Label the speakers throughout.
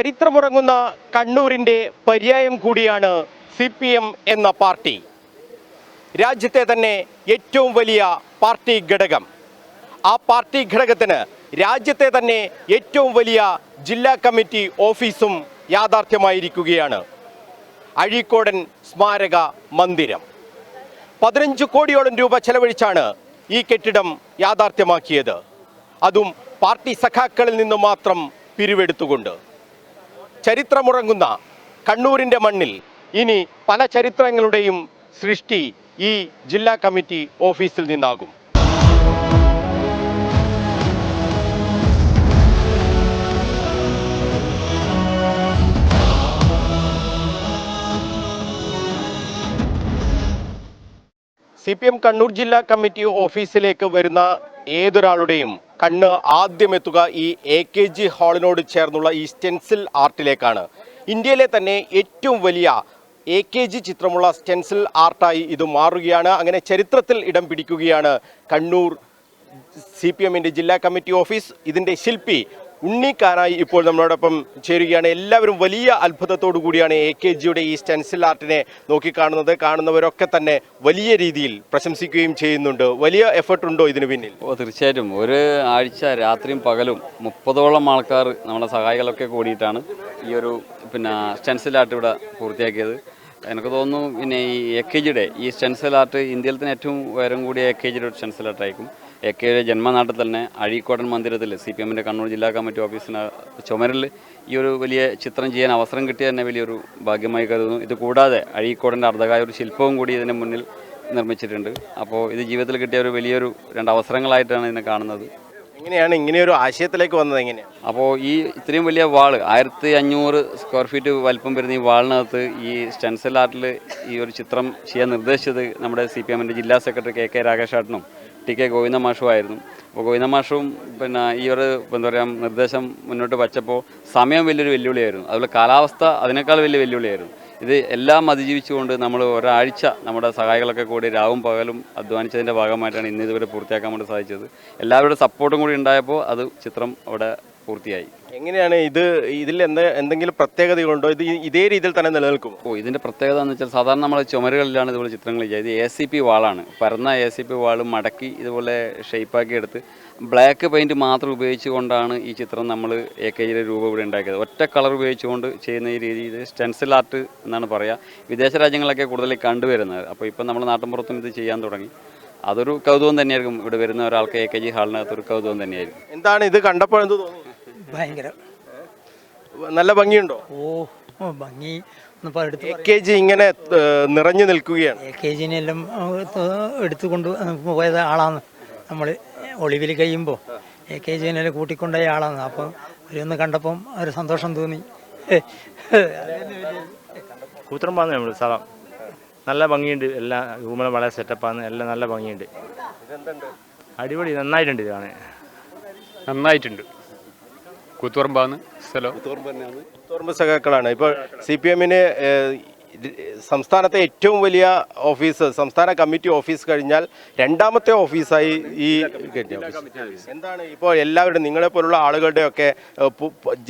Speaker 1: ചരിത്രമുറങ്ങുന്ന കണ്ണൂരിന്റെ പര്യായം കൂടിയാണ് സി പി എം എന്ന പാർട്ടി. രാജ്യത്തെ തന്നെ ഏറ്റവും വലിയ പാർട്ടി ഘടകം. ആ പാർട്ടി ഘടകത്തിന് രാജ്യത്തെ തന്നെ ഏറ്റവും വലിയ ജില്ലാ കമ്മിറ്റി ഓഫീസും യാഥാർത്ഥ്യമായിരിക്കുകയാണ്. അഴീക്കോടൻ സ്മാരക മന്ദിരം. പതിനഞ്ച് കോടിയോളം രൂപ ചെലവഴിച്ചാണ് ഈ കെട്ടിടം യാഥാർത്ഥ്യമാക്കിയത്. അതും പാർട്ടി സഖാക്കളിൽ നിന്ന് മാത്രം പിരിവെടുത്തുകൊണ്ട്. ചരിത്രമുറങ്ങുന്ന കണ്ണൂരിന്റെ മണ്ണിൽ ഇനി പല ചരിത്രങ്ങളുടെയും സൃഷ്ടി ഈ ജില്ലാ കമ്മിറ്റി ഓഫീസിൽ നിന്നാകും. സി പി എം കണ്ണൂർ ജില്ലാ കമ്മിറ്റി ഓഫീസിലേക്ക് വരുന്ന ഏതൊരാളുടെയും കണ്ണ് ആദ്യം എത്തുക ഈ എ കെ ജി ഹാളിനോട് ചേർന്നുള്ള ഈ സ്റ്റെൻസിൽ ആർട്ടിലേക്കാണ്. ഇന്ത്യയിലെ തന്നെ ഏറ്റവും വലിയ എ കെ ജി ചിത്രമുള്ള സ്റ്റെൻസിൽ ആർട്ടായി ഇത് മാറുകയാണ്. അങ്ങനെ ചരിത്രത്തിൽ ഇടം പിടിക്കുകയാണ് കണ്ണൂർ സി പി എമ്മിന്റെ ജില്ലാ കമ്മിറ്റി ഓഫീസ്. ഇതിന്റെ ശില്പി ഉണ്ണിക്കാനായി ഇപ്പോൾ നമ്മളോടൊപ്പം ചേരുകയാണ്. എല്ലാവരും വലിയ അത്ഭുതത്തോടു കൂടിയാണ് എ കെ ജിയുടെ ഈ സ്റ്റെൻസിൽ ആർട്ടിനെ നോക്കിക്കാണുന്നത്. കാണുന്നവരൊക്കെ തന്നെ വലിയ രീതിയിൽ പ്രശംസിക്കുകയും ചെയ്യുന്നുണ്ട്. വലിയ എഫർട്ട് ഉണ്ടോ ഇതിന് പിന്നിൽ?
Speaker 2: ഓ തീർച്ചയായിട്ടും. ഒരു ആഴ്ച രാത്രിയും പകലും മുപ്പതോളം ആൾക്കാർ നമ്മുടെ സഹായികളൊക്കെ കൂടിയിട്ടാണ് ഈ ഒരു പിന്നെ സ്റ്റെൻസിൽ ആർട്ട് ഇവിടെ പൂർത്തിയാക്കിയത്. എനിക്ക് തോന്നുന്നു പിന്നെ ഈ എ കെ ജിയുടെ ഈ സ്റ്റെൻസിൽ ആർട്ട് ഇന്ത്യയിൽ തന്നെ ഏറ്റവും ഉയരം കൂടിയ എ കെ ജിയുടെ ഒരു സ്റ്റെൻസിൽ ആർട്ടായിരിക്കും. എ കെ ജിയുടെ ജന്മനാട്ടിൽ തന്നെ അഴീക്കോടൻ മന്ദിരത്തിൽ സി പി എമ്മിന്റെ കണ്ണൂർ ജില്ലാ കമ്മിറ്റി ഓഫീസിന് ചുമരിൽ ഈ ഒരു വലിയ ചിത്രം ചെയ്യാൻ അവസരം കിട്ടിയ തന്നെ വലിയൊരു ഭാഗ്യമായി കരുതുന്നു. ഇത് കൂടാതെ അഴീക്കോടന്റെ അർദ്ധകായ ഒരു ശില്പവും കൂടി ഇതിന് മുന്നിൽ നിർമ്മിച്ചിട്ടുണ്ട്. അപ്പോൾ ഇത് ജീവിതത്തിൽ കിട്ടിയ ഒരു വലിയൊരു രണ്ട് അവസരങ്ങളായിട്ടാണ് ഇതിനെ കാണുന്നത്.
Speaker 1: എങ്ങനെയാണ് ഇങ്ങനെയൊരു ആശയത്തിലേക്ക് വന്നത് എങ്ങനെയാണ്
Speaker 2: അപ്പോൾ ഈ ഇത്രയും വലിയ വാൾ ആയിരത്തി അഞ്ഞൂറ് സ്ക്വയർ ഫീറ്റ് വലിപ്പം വരുന്ന ഈ വാളിനകത്ത് ഈ സ്റ്റെൻസൽ ആർട്ടിൽ ഈ ഒരു ചിത്രം ചെയ്യാൻ നിർദ്ദേശിച്ചത് നമ്മുടെ സി പി എമ്മിന്റെ ജില്ലാ സെക്രട്ടറി കെ കെ രാകേഷാട്ടനും ടി കെ ഗോവിന്ദ മാഷുമായിരുന്നു അപ്പോൾ ഗോവിന്ദ മാഷും പിന്നെ ഈ ഒരു എന്താ പറയുക നിർദ്ദേശം മുന്നോട്ട് വച്ചപ്പോൾ സമയം വലിയൊരു വെല്ലുവിളിയായിരുന്നു. അതുപോലെ കാലാവസ്ഥ അതിനേക്കാൾ വലിയ വെല്ലുവിളിയായിരുന്നു. ഇത് എല്ലാം അതിജീവിച്ചുകൊണ്ട് നമ്മൾ ഒരാഴ്ച നമ്മുടെ സഹായികളൊക്കെ കൂടി രാവും പകലും അധ്വാനിച്ചതിന്റെ ഭാഗമായിട്ടാണ് ഇന്ന് ഇതുവരെ പൂർത്തിയാക്കാൻ വേണ്ടി സാധിച്ചത്. എല്ലാവരുടെ സപ്പോർട്ടും കൂടി ഉണ്ടായപ്പോൾ അത് ചിത്രം അവിടെ പൂർത്തിയായി.
Speaker 1: എങ്ങനെയാണ് ഇത് ഇതിൽ എന്താ എന്തെങ്കിലും പ്രത്യേകതകളുണ്ടോ? ഇത് ഇതേ രീതിയിൽ തന്നെ നിലനിൽക്കും
Speaker 2: ഓ ഇതിന്റെ പ്രത്യേകത എന്ന് വെച്ചാൽ സാധാരണ നമ്മൾ ചുമരുകളിലാണ് ഇതുപോലെ ചിത്രങ്ങൾ ചെയ്യുക. ഇത് എ സി പി വാളാണ്. പരന്ന എ സി പി വാൾ മടക്കി ഇതുപോലെ ഷേപ്പാക്കി എടുത്ത് ബ്ലാക്ക് പെയിന്റ് മാത്രം ഉപയോഗിച്ചുകൊണ്ടാണ് ഈ ചിത്രം നമ്മൾ എ കെ ജിയുടെ രൂപം ഇവിടെ ഉണ്ടാക്കിയത്. ഒറ്റ കളർ ഉപയോഗിച്ചുകൊണ്ട് ചെയ്യുന്ന ഈ രീതി ഇത് സ്റ്റെൻസിൽ ആർട്ട് എന്നാണ് പറയുക വിദേശ രാജ്യങ്ങളൊക്കെ കൂടുതൽ കണ്ടുവരുന്നത്. അപ്പോൾ ഇപ്പം നമ്മൾ നാട്ടിൻപുറത്തും ഇത് ചെയ്യാൻ തുടങ്ങി. അതൊരു കൗതുകം തന്നെയായിരിക്കും. ഇവിടെ വരുന്ന ഒരാൾക്ക് എ കെ ജി ഹാളിനകത്ത് ഒരു കൗതുകം തന്നെയായിരിക്കും.
Speaker 1: എന്താണ് ഇത് കണ്ടപ്പോൾ എന്ത് തോന്നി?
Speaker 3: ഭയങ്കര.
Speaker 1: നല്ല ഭംഗിയുണ്ടോ?
Speaker 3: ഓ ഭംഗി.
Speaker 1: എ കെ ജി ഇങ്ങനെ നിറഞ്ഞു നിൽക്കുകയാണ്.
Speaker 3: എ കെ ജിനെല്ലാം എടുത്തുകൊണ്ട് പോയത് ആളാണ് നമ്മൾ ഒളിവിൽ കഴിയുമ്പോൾ എ കെ ജിനെല്ലാം കൂട്ടിക്കൊണ്ടുപോയ ആളാണ് അപ്പം അവരൊന്ന് കണ്ടപ്പം ഒരു സന്തോഷം തോന്നി.
Speaker 4: കൂത്തുറമ്പാന്ന് നമ്മൾ സ്ഥലം നല്ല ഭംഗിയുണ്ട്. എല്ലാം റൂമെല്ലാം വളരെ സെറ്റപ്പാണ് എല്ലാം നല്ല ഭംഗിയുണ്ട്. അടിപൊളി. നന്നായിട്ടുണ്ട് ഇതാണ്.
Speaker 5: നന്നായിട്ടുണ്ട്. കൂത്തുപറമ്പാന്ന് സ്ഥലം.
Speaker 1: കൂത്തുപറമ്പ് സഖാക്കളാണ്. ഇപ്പോൾ സി പി എമ്മിന് സംസ്ഥാനത്തെ ഏറ്റവും വലിയ ഓഫീസ് സംസ്ഥാന കമ്മിറ്റി ഓഫീസ് കഴിഞ്ഞാൽ രണ്ടാമത്തെ ഓഫീസായി ഈ. എന്താണ് ഇപ്പോൾ എല്ലാവരുടെയും നിങ്ങളെ പോലുള്ള ആളുകളുടെയൊക്കെ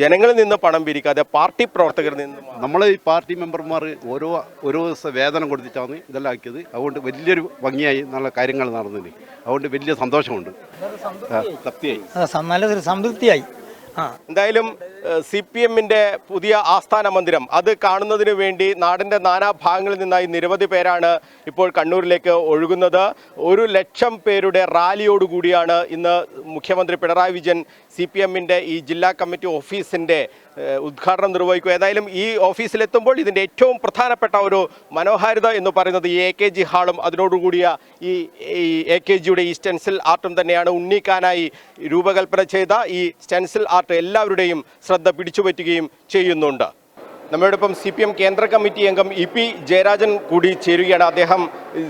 Speaker 1: ജനങ്ങളിൽ നിന്ന് പണം പിരിക്കാതെ പാർട്ടി പ്രവർത്തകരിൽ നിന്ന്
Speaker 6: നമ്മൾ ഈ പാർട്ടി മെമ്പർമാർ ഓരോ ഓരോ ദിവസം വേതനം കൊടുത്തിട്ടാണ് ഇതെല്ലാം ആക്കിയത്. അതുകൊണ്ട് വലിയൊരു ഭംഗിയായി നല്ല കാര്യങ്ങൾ നടന്നിന് അതുകൊണ്ട് വലിയ സന്തോഷമുണ്ട്. നല്ല തൃപ്തിയായി
Speaker 3: സംതൃപ്തിയായി.
Speaker 1: എന്തായാലും സി പി എമ്മിന്റെ പുതിയ ആസ്ഥാന മന്ദിരം അത് കാണുന്നതിന് വേണ്ടി നാടിന്റെ നാനാഭാഗങ്ങളിൽ നിന്നായി നിരവധി പേരാണ് ഇപ്പോൾ കണ്ണൂരിലേക്ക് ഒഴുകുന്നത്. ഒരു ലക്ഷം പേരുടെ റാലിയോടുകൂടിയാണ് ഇന്ന് മുഖ്യമന്ത്രി പിണറായി വിജയൻ സി പി എമ്മിന്റെ ഈ ജില്ലാ കമ്മിറ്റി ഓഫീസിന്റെ ഉദ്ഘാടനം നിർവഹിക്കും ഏതായാലും ഈ ഓഫീസിലെത്തുമ്പോൾ ഇതിന്റെ ഏറ്റവും പ്രധാനപ്പെട്ട ഒരു മനോഹാരിത എന്ന് പറയുന്നത് ഈ എ കെ ജി ഹാളും അതിനോടുകൂടിയ ഈ എ കെ ജിയുടെ ഈ സ്റ്റെൻസിൽ ആർട്ടും തന്നെയാണ് ഉണ്ണിക്കാനായി രൂപകൽപ്പന ചെയ്ത ഈ സ്റ്റെൻസിൽ ആർട്ട് എല്ലാവരുടെയും ശ്രദ്ധ പിടിച്ചുപറ്റുകയും ചെയ്യുന്നുണ്ട്. നമ്മളോടൊപ്പം സി പി എം കേന്ദ്ര കമ്മിറ്റി അംഗം ഇ പി ജയരാജൻ കൂടി ചേരുകയാണ്. അദ്ദേഹം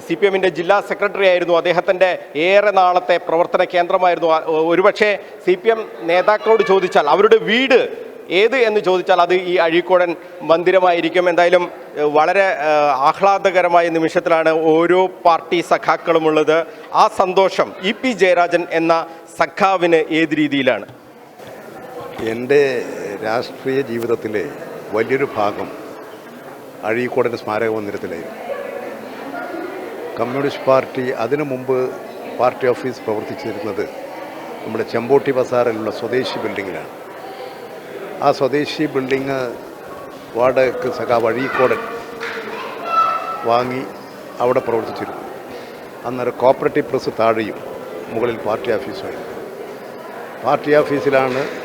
Speaker 1: സി പി എമ്മിന്റെ ജില്ലാ സെക്രട്ടറി ആയിരുന്നു. അദ്ദേഹത്തിന്റെ ഏറെ നാളത്തെ പ്രവർത്തന കേന്ദ്രമായിരുന്നു. ഒരുപക്ഷെ സി പി എം നേതാക്കളോട് ചോദിച്ചാൽ അവരുടെ വീട് ഏത് എന്ന് ചോദിച്ചാൽ അത് ഈ അഴീക്കോടൻ മന്ദിരമായിരിക്കും. എന്തായാലും വളരെ ആഹ്ലാദകരമായ നിമിഷത്തിലാണ് ഓരോ പാർട്ടി സഖാക്കളുമുള്ളത്. ആ സന്തോഷം ഇ പി ജയരാജൻ എന്ന സഖാവിന് ഏത് രീതിയിലാണ്?
Speaker 7: എന്റെ രാഷ്ട്രീയ ജീവിതത്തിലെ വലിയൊരു ഭാഗം അഴീക്കോടന്റെ സ്മാരക മന്ദിരത്തിലായിരുന്നു. കമ്മ്യൂണിസ്റ്റ് പാർട്ടി അതിനു മുമ്പ് പാർട്ടി ഓഫീസ് പ്രവർത്തിച്ചിരുന്നത് നമ്മുടെ ചെമ്പോട്ടി ബസാറിലുള്ള സ്വദേശി ബിൽഡിങ്ങിലാണ്. ആ സ്വദേശി ബിൽഡിങ് വാടകയ്ക്ക് സഖാവ് അഴീക്കോടൻ വാങ്ങി അവിടെ പ്രവർത്തിച്ചിരുന്നു. അന്നേരം കോപ്പറേറ്റീവ് പ്രസ് താഴെയും മുകളിൽ പാർട്ടി ഓഫീസുമായിരുന്നു. പാർട്ടി ഓഫീസിലാണ്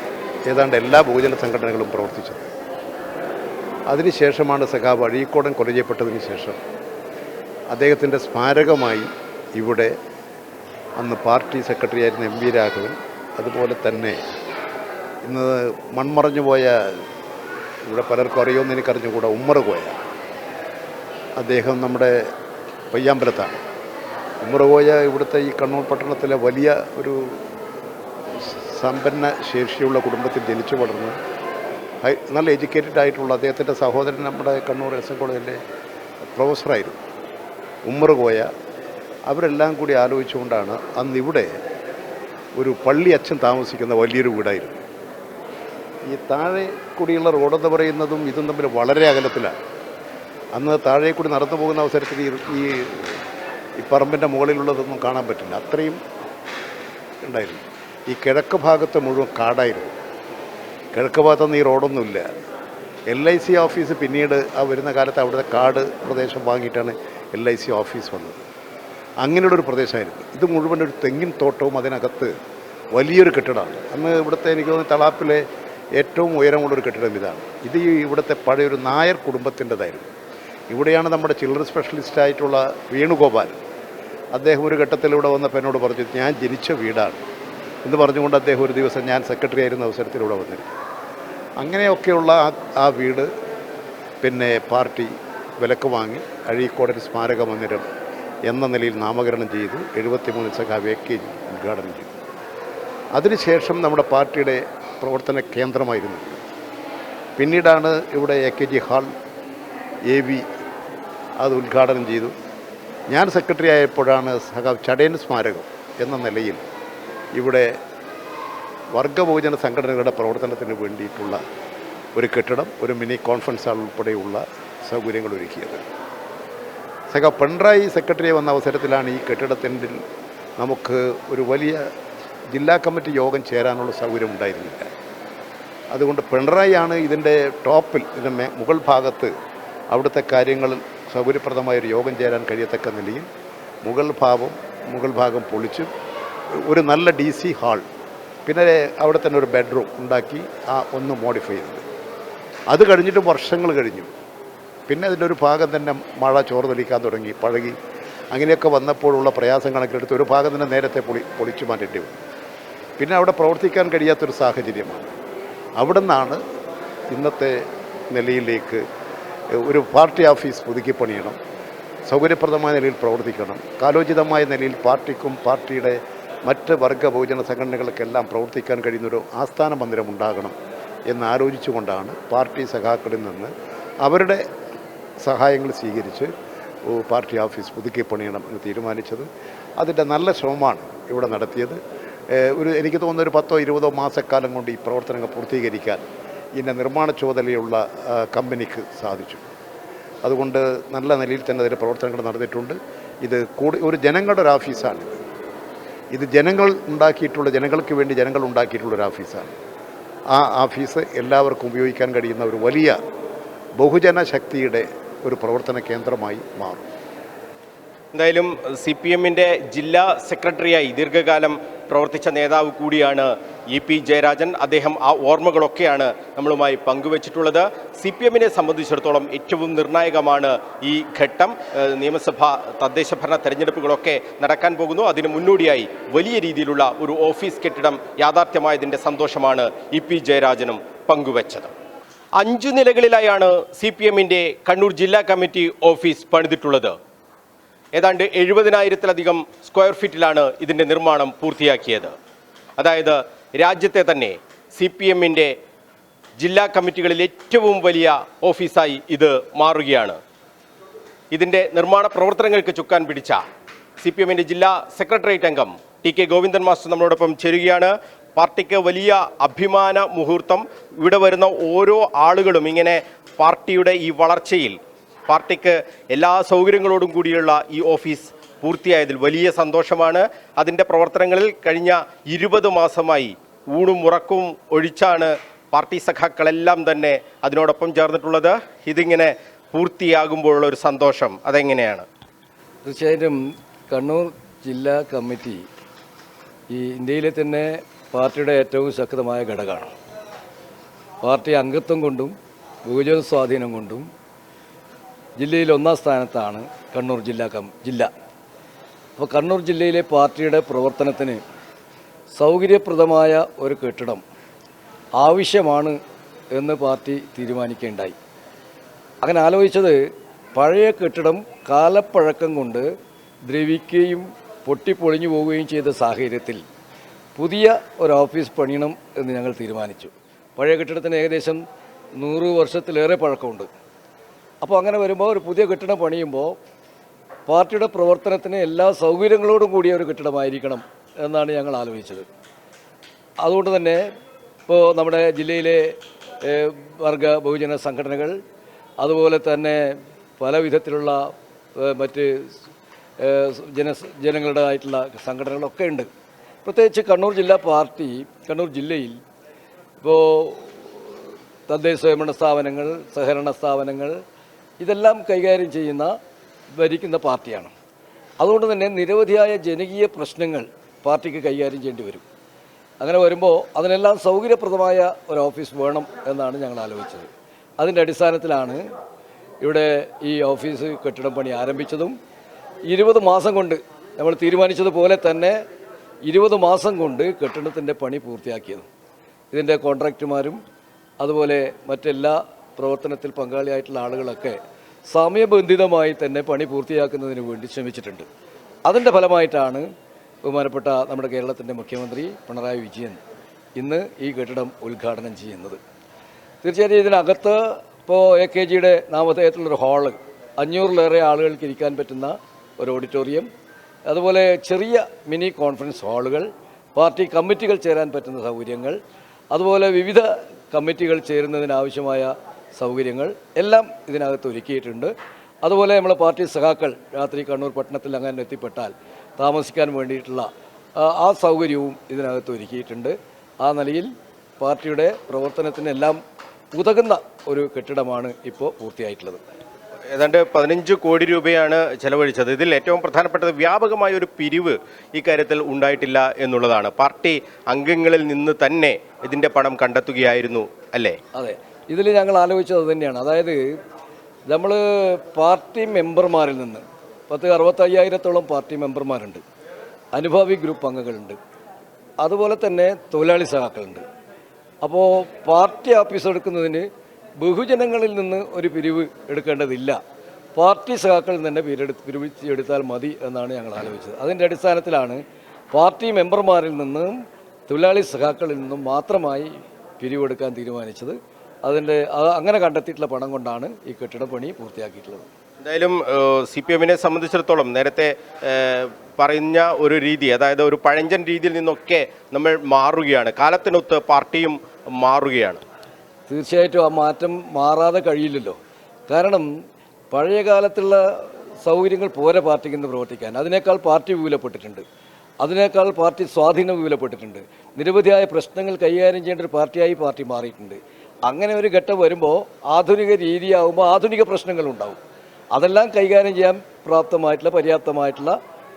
Speaker 7: ഏതാണ്ട് എല്ലാ ബഹുജന സംഘടനകളും പ്രവർത്തിച്ചത് അതിനുശേഷമാണ് സഖാവ് അഴീക്കോടൻ കൊല ചെയ്യപ്പെട്ടതിന് ശേഷം അദ്ദേഹത്തിന്റെ സ്മാരകമായി ഇവിടെ അന്ന് പാർട്ടി സെക്രട്ടറി ആയിരുന്ന എം വി രാഘവൻ അതുപോലെ തന്നെ ഇന്ന് മൺമറഞ്ഞു പോയ ഇവിടെ പലർക്കും അറിയുമെന്ന് എനിക്കറിഞ്ഞുകൂടാ ഉമ്മർ കോയ. അദ്ദേഹം നമ്മുടെ പയ്യാമ്പലത്താണ്. ഉമ്മർ കോയ ഇവിടുത്തെ ഈ കണ്ണൂർ പട്ടണത്തിലെ വലിയ ഒരു സമ്പന്ന ശേഷിയുള്ള കുടുംബത്തിൽ ജനിച്ചു വളർന്ന്. നല്ല എഡ്യൂക്കേറ്റഡ് ആയിട്ടുള്ള അദ്ദേഹത്തിന്റെ സഹോദരൻ നമ്മുടെ കണ്ണൂർ എസ് എൻ കോളേജിലെ പ്രൊഫസറായിരുന്നു. ഉമ്മർ കോയ. അവരെല്ലാം കൂടി ആലോചിച്ചുകൊണ്ടാണ് അന്ന് ഇവിടെ ഒരു പള്ളി അച്ഛൻ താമസിക്കുന്ന വലിയൊരു വീടായിരുന്നു. ഈ താഴെ കൂടിയുള്ള റോഡെന്ന് പറയുന്നതും ഇതും തമ്മിൽ വളരെ അകലത്തിലാണ്. അന്ന് താഴെ കൂടി നടന്നു പോകുന്ന അവസരത്തിൽ ഈ ഈ പറമ്പിന്റെ മുകളിലുള്ളതൊന്നും കാണാൻ പറ്റില്ല. അത്രയും ഉണ്ടായിരുന്നു. ഈ കിഴക്ക് ഭാഗത്ത് മുഴുവൻ കാടായിരുന്നു. കിഴക്ക് ഭാഗത്തൊന്നും ഈ റോഡൊന്നുമില്ല. എൽ ഐ സി ഓഫീസ് പിന്നീട് ആ വരുന്ന കാലത്ത് അവിടുത്തെ കാട് പ്രദേശം വാങ്ങിയിട്ടാണ് എൽ ഐ സി ഓഫീസ് വന്നത്. അങ്ങനെയുള്ളൊരു പ്രദേശമായിരുന്നു. ഇത് മുഴുവൻ ഒരു തെങ്ങിൻ തോട്ടവും അതിനകത്ത് വലിയൊരു കെട്ടിടമാണ്. അന്ന് ഇവിടുത്തെ എനിക്ക് തോന്നുന്നു തളാപ്പിലെ ഏറ്റവും ഉയരമുള്ളൊരു കെട്ടിടം ഇതാണ്. ഇത് ഇവിടുത്തെ പഴയൊരു നായർ കുടുംബത്തിന്റെതായിരുന്നു. ഇവിടെയാണ് നമ്മുടെ ചിൽഡ്രൻ സ്പെഷ്യലിസ്റ്റ് ആയിട്ടുള്ള വേണുഗോപാൽ. അദ്ദേഹം ഒരു ഘട്ടത്തിൽ ഇവിടെ വന്നപ്പോൾ എന്നോട് പറഞ്ഞു ഞാൻ ജനിച്ച വീടാണ്. എന്ന് പറഞ്ഞുകൊണ്ട് അദ്ദേഹം ഒരു ദിവസം ഞാൻ സെക്രട്ടറി ആയിരുന്ന അവസരത്തിലൂടെ വന്നിരുന്നു. അങ്ങനെയൊക്കെയുള്ള ആ ആ വീട് പിന്നെ പാർട്ടി വിലക്ക് വാങ്ങി അഴീക്കോടൻ സ്മാരക മന്ദിരം എന്ന നിലയിൽ നാമകരണം ചെയ്തു എഴുപത്തി മൂന്ന് സഖ കെ ഉദ്ഘാടനം ചെയ്തു. അതിനുശേഷം നമ്മുടെ പാർട്ടിയുടെ പ്രവർത്തന കേന്ദ്രമായിരുന്നു. പിന്നീടാണ് ഇവിടെ A K G hall A V അത് ഉദ്ഘാടനം ചെയ്തു. ഞാൻ സെക്രട്ടറി ആയപ്പോഴാണ് സഖാവ് ചടയൻ സ്മാരകം എന്ന നിലയിൽ ഇവിടെ വർഗഭോജന സംഘടനകളുടെ പ്രവർത്തനത്തിന് വേണ്ടിയിട്ടുള്ള ഒരു കെട്ടിടം ഒരു മിനി കോൺഫറൻസ് ഹാൾ ഉൾപ്പെടെയുള്ള സൗകര്യങ്ങൾ ഒരുക്കിയത്. സഖ പിണറായി സെക്രട്ടറി വന്ന അവസരത്തിലാണ് ഈ കെട്ടിടത്തിന്റെ നമുക്ക് ഒരു വലിയ ജില്ലാ കമ്മിറ്റി യോഗം ചേരാനുള്ള സൗകര്യം ഉണ്ടായിരുന്നില്ല. അതുകൊണ്ട് പിണറായിയാണ് ഇതിന്റെ ടോപ്പിൽ ഇതിന്റെ മുകൾ ഭാഗത്ത് അവിടുത്തെ കാര്യങ്ങൾ സൗകര്യപ്രദമായൊരു യോഗം ചേരാൻ കഴിയത്തക്ക നിലയിൽ മുകൾ ഭാഗം മുകൾ ഭാഗം പൊളിച്ച് ഒരു നല്ല ഡി സി ഹാൾ പിന്നെ അവിടെ തന്നെ ഒരു ബെഡ്റൂം ഉണ്ടാക്കി ആ ഒന്ന് മോഡിഫൈ ചെയ്തത് അത് കഴിഞ്ഞിട്ട് വർഷങ്ങൾ കഴിഞ്ഞു. പിന്നെ അതിന്റെ ഒരു ഭാഗം തന്നെ മഴ ചോർന്നൊലിക്കാൻ തുടങ്ങി പഴകി. അങ്ങനെയൊക്കെ വന്നപ്പോഴുള്ള പ്രയാസം കണക്കിലെടുത്ത് ഒരു ഭാഗം തന്നെ നേരത്തെ പൊളി പൊളിച്ചു മാറ്റേണ്ടി വന്നു. പിന്നെ അവിടെ പ്രവർത്തിക്കാൻ കഴിയാത്തൊരു സാഹചര്യമാണ്. അവിടെ നിന്നാണ് ഇന്നത്തെ നിലയിലേക്ക് ഒരു പാർട്ടി ഓഫീസ് പുതുക്കി പണിയണം സൗകര്യപ്രദമായ നിലയിൽ പ്രവർത്തിക്കണം കാലോചിതമായ നിലയിൽ പാർട്ടിക്കും പാർട്ടിയുടെ മറ്റ് വർഗ ബഹുജന സംഘടനകൾക്കെല്ലാം പ്രവർത്തിക്കാൻ കഴിയുന്നൊരു ആസ്ഥാന മന്ദിരം ഉണ്ടാകണം എന്നാലോചിച്ചുകൊണ്ടാണ് പാർട്ടി സഖാക്കളിൽ നിന്ന് അവരുടെ സഹായങ്ങൾ സ്വീകരിച്ച് പാർട്ടി ഓഫീസ് പുതുക്കി പണിയണം എന്ന് തീരുമാനിച്ചത്. അതിന്റെ നല്ല ശ്രമമാണ് ഇവിടെ നടത്തിയത്. ഒരു എനിക്ക് തോന്നുന്ന ഒരു പത്തോ ഇരുപതോ മാസക്കാലം കൊണ്ട് ഈ പ്രവർത്തനങ്ങൾ പൂർത്തീകരിക്കാൻ ഇതിന്റെ നിർമ്മാണ ചുമതലയുള്ള കമ്പനിക്ക് സാധിച്ചു. അതുകൊണ്ട് നല്ല നിലയിൽ തന്നെ അതിന്റെ പ്രവർത്തനങ്ങൾ നടന്നിട്ടുണ്ട്. ഇത് കൂടി ഒരു ജനങ്ങളുടെ ഒരു ഓഫീസാണിത് ഇത് ജനങ്ങൾ ഉണ്ടാക്കിയിട്ടുള്ള ജനങ്ങൾക്ക് വേണ്ടി ജനങ്ങൾ ഉണ്ടാക്കിയിട്ടുള്ള ഒരു ഓഫീസാണ്. ആ ഓഫീസ് എല്ലാവർക്കും ഉപയോഗിക്കാൻ കഴിയുന്ന ഒരു വലിയ ബഹുജന ശക്തിയുടെ ഒരു പ്രവർത്തന കേന്ദ്രമായി മാറും.
Speaker 1: എന്തായാലും സി പി എമ്മിന്റെ ജില്ലാ സെക്രട്ടറിയായി ദീർഘകാലം പ്രവർത്തിച്ച നേതാവ് കൂടിയാണ് ഇ പി ജയരാജൻ അദ്ദേഹം ആ ഓർമ്മകളൊക്കെയാണ് നമ്മളുമായി പങ്കുവച്ചിട്ടുള്ളത്. സി പി എമ്മിനെ സംബന്ധിച്ചിടത്തോളം ഏറ്റവും നിർണായകമാണ് ഈ ഘട്ടം. നിയമസഭ തദ്ദേശ ഭരണ തെരഞ്ഞെടുപ്പുകളൊക്കെ നടക്കാൻ പോകുന്നു. അതിന് മുന്നോടിയായി വലിയ രീതിയിലുള്ള ഒരു ഓഫീസ് കെട്ടിടം യാഥാർത്ഥ്യമായതിന്റെ സന്തോഷമാണ് ഇ പി ജയരാജനും പങ്കുവച്ചത്. അഞ്ചു നിലകളിലായാണ് സി പി എമ്മിന്റെ കണ്ണൂർ ജില്ലാ കമ്മിറ്റി ഓഫീസ് പണിതിട്ടുള്ളത്. ഏതാണ്ട് എഴുപതിനായിരത്തിലധികം സ്ക്വയർ ഫീറ്റിലാണ് ഇതിന്റെ നിർമ്മാണം പൂർത്തിയാക്കിയത്. അതായത് രാജ്യത്തെ തന്നെ സി പി എമ്മിന്റെ ജില്ലാ കമ്മിറ്റികളിൽ ഏറ്റവും വലിയ ഓഫീസായി ഇത് മാറുകയാണ്. ഇതിന്റെ നിർമ്മാണ പ്രവർത്തനങ്ങൾക്ക് ചുക്കാൻ പിടിച്ച സി പി എമ്മിന്റെ ജില്ലാ സെക്രട്ടേറിയറ്റ് അംഗം ടി കെ ഗോവിന്ദൻ മാസ്റ്റർ നമ്മളോടൊപ്പം ചേരുകയാണ്. പാർട്ടിക്ക് വലിയ അഭിമാന മുഹൂർത്തം. ഇവിടെ വരുന്ന ഓരോ ആളുകളും ഇങ്ങനെ പാർട്ടിയുടെ ഈ വളർച്ചയിൽ പാർട്ടിക്ക് എല്ലാ സൗകര്യങ്ങളോടും കൂടിയുള്ള ഈ ഓഫീസ് പൂർത്തിയായതിൽ വലിയ സന്തോഷമാണ്. അതിന്റെ പ്രവർത്തനങ്ങളിൽ കഴിഞ്ഞ ഇരുപത് മാസമായി ഊണും ഉറക്കവും ഒഴിച്ചാണ് പാർട്ടി സഖാക്കളെല്ലാം തന്നെ അതിനോടൊപ്പം ചേർന്നിട്ടുള്ളത്. ഇതിങ്ങനെ പൂർത്തിയാകുമ്പോഴുള്ള ഒരു സന്തോഷം. അതെങ്ങനെയാണ്?
Speaker 8: തീർച്ചയായിട്ടും കണ്ണൂർ ജില്ലാ കമ്മിറ്റി ഈ ഇന്ത്യയിലെ തന്നെ പാർട്ടിയുടെ ഏറ്റവും ശക്തമായ ഘടകമാണ്. പാർട്ടി അംഗത്വം കൊണ്ടും ഭൂജന സ്വാധീനം കൊണ്ടും ജില്ലയിൽ ഒന്നാം സ്ഥാനത്താണ് കണ്ണൂർ ജില്ലാ കം ജില്ല. അപ്പോൾ കണ്ണൂർ ജില്ലയിലെ പാർട്ടിയുടെ പ്രവർത്തനത്തിന് സൗകര്യപ്രദമായ ഒരു കെട്ടിടം ആവശ്യമാണ് എന്ന് പാർട്ടി തീരുമാനിക്കുകയുണ്ടായി. അങ്ങനെ ആലോചിച്ചത് പഴയ കെട്ടിടം കാലപ്പഴക്കം കൊണ്ട് ദ്രവിക്കുകയും പൊട്ടിപ്പൊളിഞ്ഞു പോവുകയും ചെയ്ത സാഹചര്യത്തിൽ പുതിയ ഒരു ഓഫീസ് പണിയണം എന്ന് ഞങ്ങൾ തീരുമാനിച്ചു. പഴയ കെട്ടിടത്തിന് ഏകദേശം നൂറ് വർഷത്തിലേറെ പഴക്കമുണ്ട്. അപ്പോൾ അങ്ങനെ വരുമ്പോൾ ഒരു പുതിയ കെട്ടിടം പണിയുമ്പോൾ പാർട്ടിയുടെ പ്രവർത്തനത്തിന് എല്ലാ സൗകര്യങ്ങളോടും കൂടിയ ഒരു കെട്ടിടമായിരിക്കണം എന്നാണ് ഞങ്ങൾ ആലോചിച്ചത്. അതുകൊണ്ട് തന്നെ ഇപ്പോൾ നമ്മുടെ ജില്ലയിലെ വർഗ ബഹുജന സംഘടനകൾ അതുപോലെ തന്നെ പല വിധത്തിലുള്ള മറ്റ് ജന ജനങ്ങളുടേതായിട്ടുള്ള സംഘടനകളൊക്കെ ഉണ്ട്. പ്രത്യേകിച്ച് കണ്ണൂർ ജില്ലാ പാർട്ടി കണ്ണൂർ ജില്ലയിൽ ഇപ്പോൾ തദ്ദേശ സ്വയംഭരണ സ്ഥാപനങ്ങൾ സഹകരണ സ്ഥാപനങ്ങൾ ഇതെല്ലാം കൈകാര്യം ചെയ്യുന്ന ഭരിക്കുന്ന പാർട്ടിയാണ്. അതുകൊണ്ട് തന്നെ നിരവധിയായ ജനകീയ പ്രശ്നങ്ങൾ പാർട്ടിക്ക് കൈകാര്യം ചെയ്യേണ്ടി വരും. അങ്ങനെ വരുമ്പോൾ അതിനെല്ലാം സൗകര്യപ്രദമായ ഒരു ഓഫീസ് വേണം എന്നാണ് ഞങ്ങൾ ആലോചിച്ചത്. അതിന്റെ അടിസ്ഥാനത്തിലാണ് ഇവിടെ ഈ ഓഫീസ് കെട്ടിടം പണി ആരംഭിച്ചതും ഇരുപത് മാസം കൊണ്ട് നമ്മൾ തീരുമാനിച്ചതുപോലെ തന്നെ ഇരുപത് മാസം കൊണ്ട് കെട്ടിടത്തിന്റെ പണി പൂർത്തിയാക്കിയതും. ഇതിന്റെ കോൺട്രാക്ടർമാരും അതുപോലെ മറ്റെല്ലാ പ്രവർത്തനത്തിൽ പങ്കാളിയായിട്ടുള്ള ആളുകളൊക്കെ സമയബന്ധിതമായി തന്നെ പണി പൂർത്തിയാക്കുന്നതിന് വേണ്ടി ശ്രമിച്ചിട്ടുണ്ട്. അതിന്റെ ഫലമായിട്ടാണ് ബഹുമാനപ്പെട്ട നമ്മുടെ കേരളത്തിന്റെ മുഖ്യമന്ത്രി പിണറായി വിജയൻ ഇന്ന് ഈ കെട്ടിടം ഉദ്ഘാടനം ചെയ്യുന്നത്. തീർച്ചയായിട്ടും ഇതിനകത്ത് ഇപ്പോൾ എ കെ ജിയുടെ നാമധേയത്തിലുള്ളൊരു ഹാൾ അഞ്ഞൂറിലേറെ ആളുകൾക്ക് ഇരിക്കാൻ പറ്റുന്ന ഒരു ഓഡിറ്റോറിയം അതുപോലെ ചെറിയ മിനി കോൺഫറൻസ് ഹാളുകൾ പാർട്ടി കമ്മിറ്റികൾ ചേരാൻ പറ്റുന്ന സൗകര്യങ്ങൾ അതുപോലെ വിവിധ കമ്മിറ്റികൾ ചേരുന്നതിനാവശ്യമായ സൗകര്യങ്ങൾ എല്ലാം ഇതിനകത്ത് ഒരുക്കിയിട്ടുണ്ട്. അതുപോലെ നമ്മളെ പാർട്ടി സഖാക്കൾ രാത്രി കണ്ണൂർ പട്ടണത്തിൽ അങ്ങനെ എത്തിപ്പെട്ടാൽ താമസിക്കാൻ വേണ്ടിയിട്ടുള്ള ആ, സൗകര്യവും ഇതിനകത്ത് ഒരുക്കിയിട്ടുണ്ട്. ആ നിലയിൽ പാർട്ടിയുടെ പ്രവർത്തനത്തിനെല്ലാം ഉതകുന്ന ഒരു കെട്ടിടമാണ് ഇപ്പോൾ പൂർത്തിയായിട്ടുള്ളത്.
Speaker 1: ഏതാണ്ട് പതിനഞ്ച് കോടി രൂപയാണ് ചെലവഴിച്ചത്. ഇതിൽ ഏറ്റവും പ്രധാനപ്പെട്ടത് വ്യാപകമായ ഒരു പിരിവ് ഇക്കാര്യത്തിൽ ഉണ്ടായിട്ടില്ല എന്നുള്ളതാണ്. പാർട്ടി അംഗങ്ങളിൽ നിന്ന് തന്നെ ഇതിന്റെ പണം കണ്ടെത്തുകയായിരുന്നു അല്ലേ?
Speaker 8: അതെ. ഇതിൽ ഞങ്ങൾ ആലോചിച്ചത് തന്നെയാണ്. അതായത് നമ്മൾ പാർട്ടി മെമ്പർമാരിൽ നിന്ന് പത്ത് അറുപത്തയ്യായിരത്തോളം പാർട്ടി മെമ്പർമാരുണ്ട്. അനുഭാവി ഗ്രൂപ്പ് അംഗങ്ങളുണ്ട്. അതുപോലെ തന്നെ തൊഴിലാളി സഹാക്കളുണ്ട് അപ്പോൾ പാർട്ടി ഓഫീസ് എടുക്കുന്നതിന് ബഹുജനങ്ങളിൽ നിന്ന് ഒരു പിരിവ് എടുക്കേണ്ടതില്ല. പാർട്ടി സഹാക്കളിൽ തന്നെ പിരിവ് എടുത്താൽ മതി എന്നാണ് ഞങ്ങൾ ആലോചിച്ചത്. അതിന്റെ അടിസ്ഥാനത്തിലാണ് പാർട്ടി മെമ്പർമാരിൽ നിന്നും തൊഴിലാളി സഹാക്കളിൽ നിന്നും മാത്രമായി പിരിവെടുക്കാൻ തീരുമാനിച്ചത്. അതിന്റെ അങ്ങനെ കണ്ടെത്തിയിട്ടുള്ള പണം കൊണ്ടാണ് ഈ കെട്ടിട പണി പൂർത്തിയാക്കിയിട്ടുള്ളത്.
Speaker 1: എന്തായാലും സി പി എമ്മിനെ സംബന്ധിച്ചിടത്തോളം നേരത്തെ പറഞ്ഞ ഒരു രീതി അതായത് ഒരു പഴഞ്ചൻ രീതിയിൽ നിന്നൊക്കെ നമ്മൾ മാറുകയാണ്. കാലത്തിനൊത്ത് പാർട്ടിയും മാറുകയാണ്.
Speaker 8: തീർച്ചയായിട്ടും ആ മാറ്റം മാറാതെ കഴിയില്ലല്ലോ. കാരണം പഴയ കാലത്തുള്ള സൗകര്യങ്ങൾ പോരെ പാർട്ടിക്ക് ഇന്ന് പ്രവർത്തിക്കാൻ. അതിനേക്കാൾ പാർട്ടി വിപുലപ്പെട്ടിട്ടുണ്ട്. അതിനേക്കാൾ പാർട്ടി സ്വാധീനം വിപുലപ്പെട്ടിട്ടുണ്ട്. നിരവധിയായ പ്രശ്നങ്ങൾ കൈകാര്യം ചെയ്യേണ്ട ഒരു പാർട്ടിയായി പാർട്ടി മാറിയിട്ടുണ്ട്. അങ്ങനെ ഒരു ഘട്ടം വരുമ്പോൾ ആധുനിക രീതിയാവുമ്പോൾ ആധുനിക പ്രശ്നങ്ങൾ ഉണ്ടാവും അതെല്ലാം കൈകാര്യം ചെയ്യാൻ പ്രാപ്തമായിട്ടുള്ള പര്യാപ്തമായിട്ടുള്ള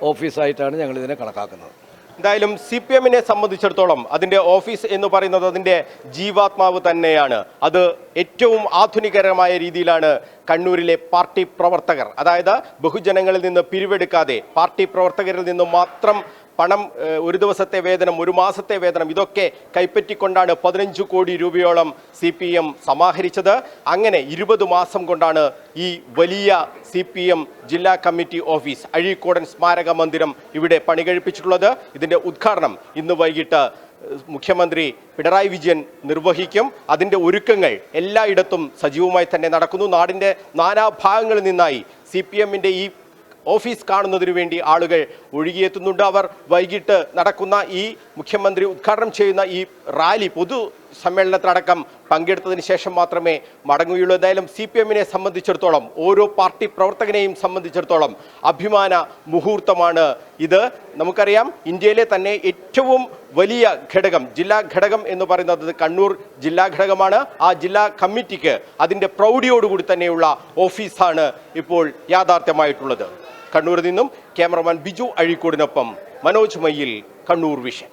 Speaker 8: ഓഫീസായിട്ടാണ് ഞങ്ങൾ ഇതിനെ കണക്കാക്കുന്നത്.
Speaker 1: എന്തായാലും സി പി എമ്മിനെ സംബന്ധിച്ചിടത്തോളം അതിന്റെ ഓഫീസ് എന്ന് പറയുന്നത് അതിന്റെ ജീവാത്മാവ് തന്നെയാണ്. അത് ഏറ്റവും ആധുനികരമായ രീതിയിലാണ് കണ്ണൂരിലെ പാർട്ടി പ്രവർത്തകർ അതായത് ബഹുജനങ്ങളിൽ നിന്ന് പിരിവെടുക്കാതെ പാർട്ടി പ്രവർത്തകരിൽ നിന്ന് മാത്രം പണം ഒരു ദിവസത്തെ വേതനം ഒരു മാസത്തെ വേതനം ഇതൊക്കെ കൈപ്പറ്റിക്കൊണ്ടാണ് പതിനഞ്ച് കോടി രൂപയോളം സി പി എം സമാഹരിച്ചത്. അങ്ങനെ ഇരുപത് മാസം കൊണ്ടാണ് ഈ വലിയ സി പി എം ജില്ലാ കമ്മിറ്റി ഓഫീസ് അഴീക്കോടൻ സ്മാരക മന്ദിരം ഇവിടെ പണി കഴിപ്പിച്ചിട്ടുള്ളത് ഇതിന്റെ ഉദ്ഘാടനം ഇന്ന് വൈകിട്ട് മുഖ്യമന്ത്രി പിണറായി വിജയൻ നിർവഹിക്കും. അതിന്റെ ഒരുക്കങ്ങൾ എല്ലായിടത്തും സജീവമായി തന്നെ നടക്കുന്നു. നാടിന്റെ നാനാഭാഗങ്ങളിൽ നിന്നായി സി പി എമ്മിന്റെ ഈ ഓഫീസ് കാണുന്നതിനു വേണ്ടി ആളുകൾ ഒഴുകിയെത്തുന്നുണ്ട്. അവർ വൈകിട്ട് നടക്കുന്ന ഈ മുഖ്യമന്ത്രി ഉദ്ഘാടനം ചെയ്യുന്ന ഈ റാലി പൊതു സമ്മേളനത്തിലടക്കം പങ്കെടുത്തതിന് ശേഷം മാത്രമേ മടങ്ങുകയുള്ളൂ. എന്തായാലും സി പി എമ്മിനെ സംബന്ധിച്ചിടത്തോളം ഓരോ പാർട്ടി പ്രവർത്തകനെയും സംബന്ധിച്ചിടത്തോളം അഭിമാന മുഹൂർത്തമാണ് ഇത്. നമുക്കറിയാം ഇന്ത്യയിലെ തന്നെ ഏറ്റവും വലിയ ഘടകം ജില്ലാ ഘടകം എന്ന് പറയുന്നത് കണ്ണൂർ ജില്ലാ ഘടകമാണ്. ആ ജില്ലാ കമ്മിറ്റിക്ക് അതിന്റെ പ്രൗഢിയോടുകൂടി തന്നെയുള്ള ഓഫീസാണ് ഇപ്പോൾ യാഥാർത്ഥ്യമായിട്ടുള്ളത്. കണ്ണൂരിൽ നിന്നും ക്യാമറമാൻ ബിജു അഴീക്കോടിനൊപ്പം മനോജ് മയ്യിൽ കണ്ണൂർ വിഷൻ.